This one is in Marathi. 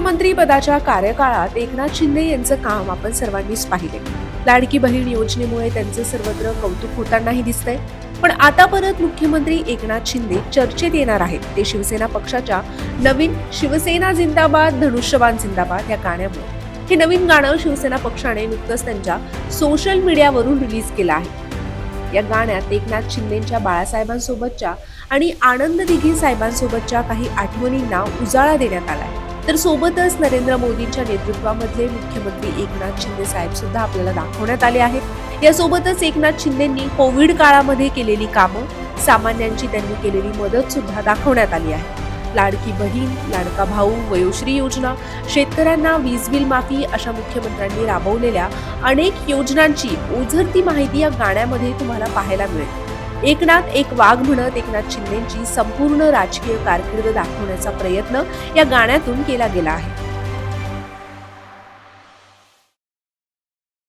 मुख्यमंत्रीपदाच्या कार्यकाळात एकनाथ शिंदे यांचं काम आपण सर्वांनीच पाहिले. लाडकी बहीण योजनेमुळे त्यांचं सर्वत्र कौतुक होतानाही दिसतंय. पण आता परत मुख्यमंत्री एकनाथ शिंदे चर्चेत येणार आहेत. ते शिवसेना पक्षाच्या नवीन शिवसेना जिंदाबाद धनुष्यबाण जिंदाबाद या गाण्यामुळे. हे नवीन गाणं शिवसेना पक्षाने नुकतंच त्यांच्या सोशल मीडियावरून रिलीज केलं आहे. या गाण्यात एकनाथ शिंदेच्या बाळासाहेबांसोबतच्या आणि आनंद दिघे साहेबांसोबतच्या काही आठवणींना उजाळा देण्यात आला आहे तर सोबतच नरेंद्र मोदींच्या नेतृत्वामधले मुख्यमंत्री एकनाथ शिंदे साहेब सुद्धा आपल्याला दाखवण्यात आले आहेत. यासोबतच एकनाथ शिंदेंनी कोविड काळामध्ये केलेली कामं सामान्यांची त्यांनी केलेली मदत सुद्धा दाखवण्यात आली आहे. लाडकी बहीण लाडका भाऊ वयोश्री योजना शेतकऱ्यांना वीज बिल माफी अशा मुख्यमंत्र्यांनी राबवलेल्या अनेक योजनांची ओझरती माहिती या गाण्यामध्ये तुम्हाला पाहायला मिळेल. एकनाथ एक वाघ म्हणत एकनाथ शिंदेची संपूर्ण राजकीय कारकीर्द दाखवण्याचा प्रयत्न या गाण्यातून केला गेला आहे.